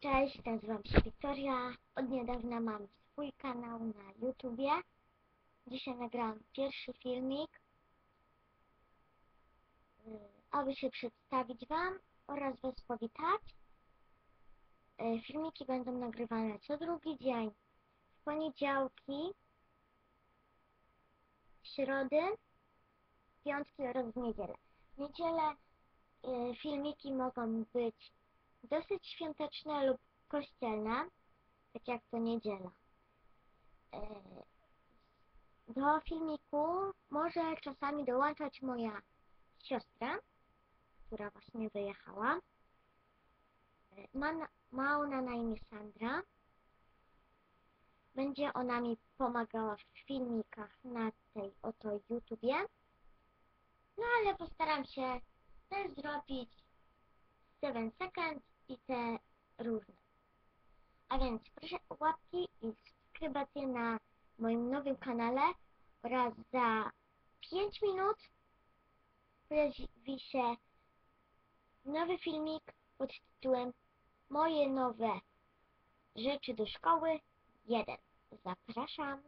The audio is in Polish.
Cześć, nazywam się Wiktoria. Od niedawna mam swój kanał na YouTubie. Dzisiaj nagrałam pierwszy filmik, y, aby się przedstawić Wam oraz Was powitać. Y, Filmiki będą nagrywane co drugi dzień, w poniedziałki, w środy, w piątki oraz w niedzielę. W niedzielę y, filmiki mogą być dosyć świąteczne lub kościelne, tak jak to niedziela. E, Do filmiku może czasami dołączać moja siostra, która właśnie wyjechała. E, Ma, ma ona na imię Sandra. Będzie ona mi pomagała w filmikach na tej oto YouTubie. No ale postaram się też zrobić 7 sekund i te różne. A więc proszę o łapki i subskrybację na moim nowym kanale oraz za 5 minut pojawi się nowy filmik pod tytułem Moje nowe rzeczy do szkoły 1. Zapraszam.